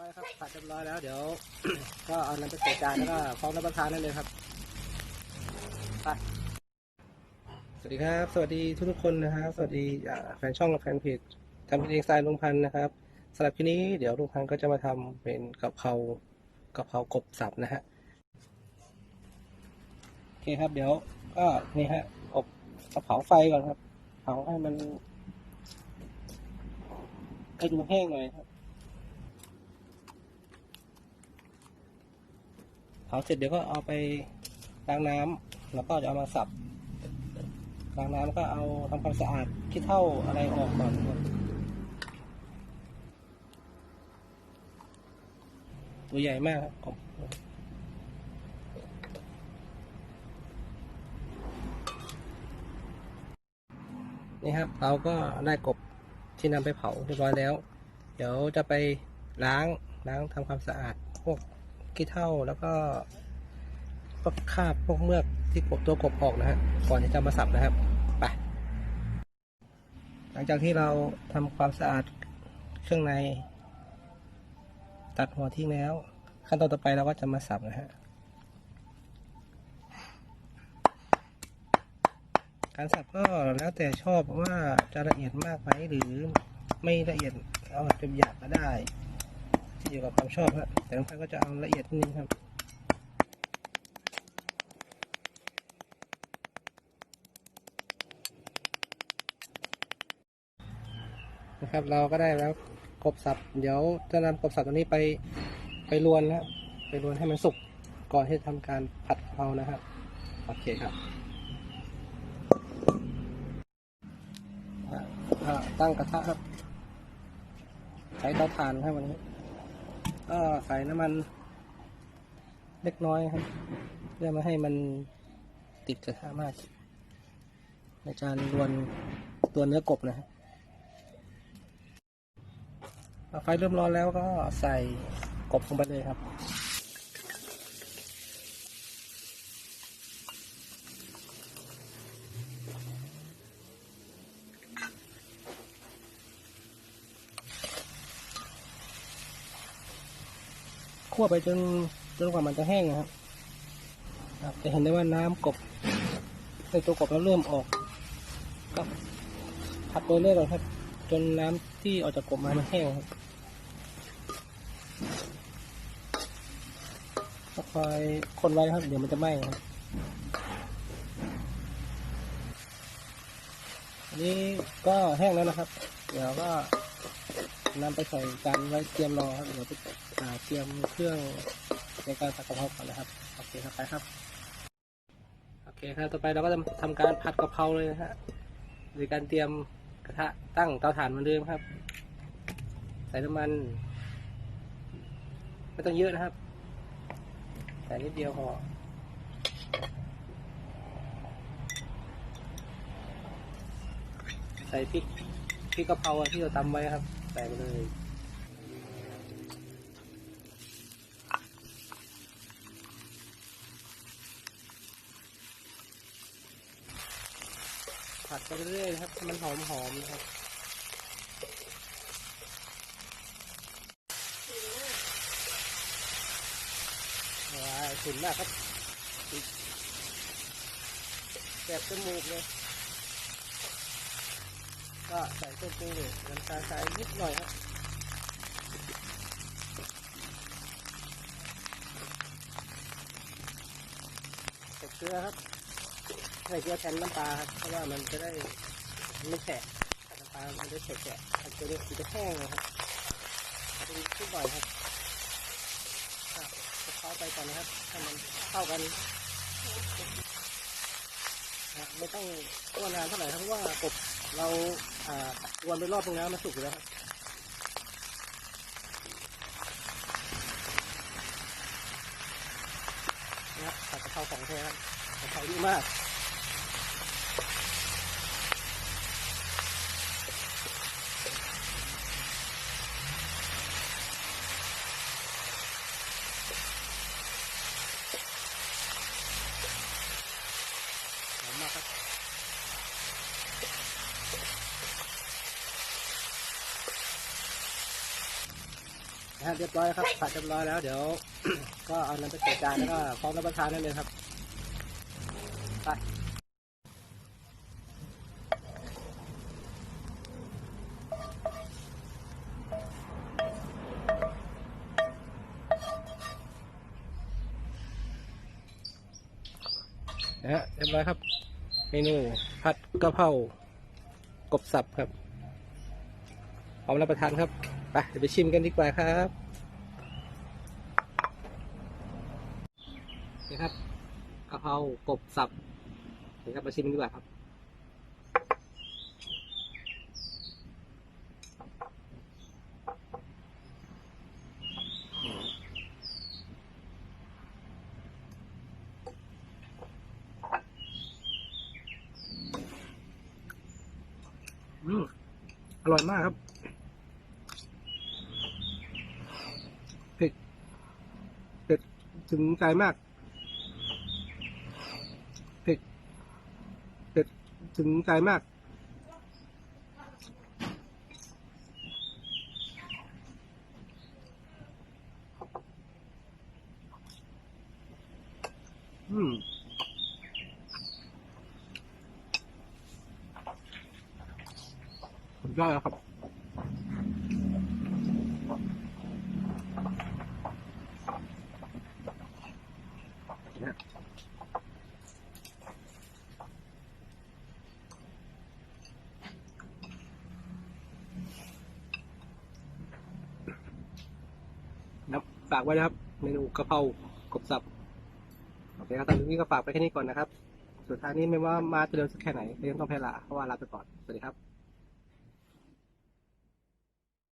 ร้อยครับผัดเรียบร้อยแล้วเดี๋ยว ก็เอาน้ำไปใส่จานแล้วก็พร้อมรับประทานได้เลยครับไปสวัสดีครับ สวัสดีทุกๆคนนะครับ สวัสดีแฟนช่องและแฟนเพจทำเพลงสไตล์ลุงพันธ์นะครับสำหรับที่นี้เดี๋ยวลุงพันธ์ก็จะมาทำเป็นกะเพรากะเพรากบสับนะฮะโอเคครับ เดี๋ยวก็นี่ฮะอบกระเผาไฟก่อนครับเผาให้มันให้ดูแห้งหน่อยครับ เผาเสร็จเดี๋ยวก็เอาไปล้างน้ำแล้วก็จะเอามาสับล้างน้ำก็เอาทำความสะอาดขี้เท่าอะไรออกก่อนตัวใหญ่มากครับนี่ครับเราก็ได้กบที่นำไปเผาเรียบร้อยแล้ว เดี๋ยวจะไปล้างล้างทำความสะอาดพวก ขี้เท่าแล้วก็พวกคาบพวกเมือกที่กบตัวกบออกนะฮะก่อนที่จะมาสับนะครับไปหลังจากที่เราทำความสะอาดเครื่องใน ตัดหัวทิ้งแล้ว ขั้นตอนต่อไปเราก็จะมาสับนะฮะการสับก็แล้วแต่ชอบว่าจะละเอียดมากไหมหรือไม่ละเอียดเอาแบบหยาบก็ได้ อยู่กับความชอบครับแต่น้องพันก็จะเอาละเอียดนิดนึงครับนะครับ เราก็ได้แล้วกบสับ เดี๋ยวจะนำกบสับตัวนี้ไปไปรวนนะครับไปรวนให้มันสุกก่อนที่จะทำการผัดกะเพรานะครับ โอเคครับตั้งกระทะครับ ใช้เตาถ่านครับวันนี้ ก็ใส่น้ำมันเล็กน้อยครับ เพื่อมาให้มันติดกระทะมาก ในการรวนตัวเนื้อกบนะครับไฟเริ่มร้อนแล้วก็ใส่กบลงไปเลยครับ คั่วไปจนจนกว่ามันจะแห้งนะครับครับจะเห็นได้ว่าน้ำกบในตัวกบเราเริ่มออกก็ผัดไปเรื่อยๆครับ จนน้ำที่ออกจากกบมามันแห้งครับคอยคนไว้ครับ เดี๋ยวมันจะไหม้ครับอันนี้ก็แห้งแล้วนะครับ เดี๋ยวก็ นำไปใส่จานไว้เตรียมรอครับเดี๋ยวไปเตรียมเครื่องในการผัดกะเพราก่อนนะครับโอเคครับไปครับโอเคครับต่อไปเราก็จะทำการผัดกะเพราเลยนะฮะโดยการเตรียมกระทะตั้งเตาถ่านเหมือนเดิมครับ ใส่น้ำมันไม่ต้องเยอะนะครับใส่นิดเดียวพอใส่พริกพริกกะเพราที่เราตำไว้ครับ ใส่ไปเลยผัดไปเรื่อยๆนะครับมันหอมๆนะครับว้าสุดมากครับแสบจมูกเลย ก็ใส่เครื่องปรุงเลยน้ำตาลทรายนิดหน่อยครับใส่เกลือครับใส่เกลือแทนน้ำปลาครับเพราะว่ามันจะได้ไม่แฉะน้ำปลามันจะแฉะแฉะมันจะได้มันจะแห้งนะครับเอาไปขึ้นบ่อยครับก็คลุกเข้าไปก่อนนะครับให้มันเข้ากันไม่ต้องตัวนานเท่าไหร่ครับเพราะว่ากบ เราวนไปรอบตรงนี้มันสุกแล้วครับนะครับผัดกะเพราของแท้ครับกะเพราดีมาก หอมมากครับ นะ ฮะเรียบร้อยครับผัดเรียบร้อยแล้วเดี๋ยว ก็เอาน้ำไปใส่จานแล้วก็พร้อมรับประทานได้เลยครับไปนะฮะเรียบร้อยครับ เมนูผัดกะเพรากบสับครับพร้อมรับประทานครับ ไปเดี๋ยวไปชิมกันดีกว่าครับนี่ครับกะเพรากบสับเดี๋ยวครับมาชิมกันดีกว่าครับอร่อยมากครับเผ็ดเผ็ด ถึงใจมาก เผ็ด เผ็ดถึงใจมาก อืมสุดยอดแล้วครับ เนี่ยครับฝากไว้นะครับเมนูกะเพรากบสับโอเคครับตอนนี้ก็ฝากไปแค่นี้ก่อนนะครับ สุดท้ายนี้ไม่ว่ามาจะเร็วสักแค่ไหนก็ยังต้องแพ้ลาเพราะว่าลาไปก่อน สวัสดีครับ